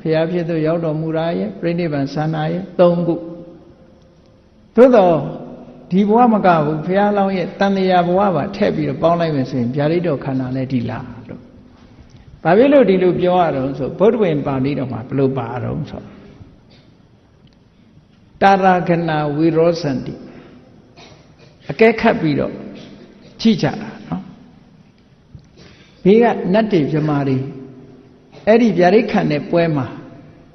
ဖရာဖြစ်သူရောက်တော်မူတာရဲ့ပြိဋိဘံစံတာရဲ့၃ခုသို့တော့ဒီဘဝမကဘူးဖရာလောင်းရဲ့တန်တရားဘဝပါထည့်ပြီးတော့ပေါင်းလိုက်မယ်ဆိုရင်ဗျာဒိတ်တော်ခန္ဓာလည်းဒီလားလို့ဘာဖြစ်လို့ဒီလိုပြောရတော့ဆိုဗုဒ္ဓဝင်ပါဠိတော်မှာဘယ်လိုပါတော့ဆိုတာရခဏဝိရောစန္တိအကဲခတ်ပြီးတော့ကြည့်ကြတာနော်ဘေးကနတ်တွေမြမာတွေ အဲ့ဒီဗျာဒိတ်ခံတဲ့ပွဲမှာ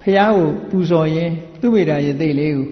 ဖះကိုပူဇော်ရင်းသူ့မိတာရသေးလေးကို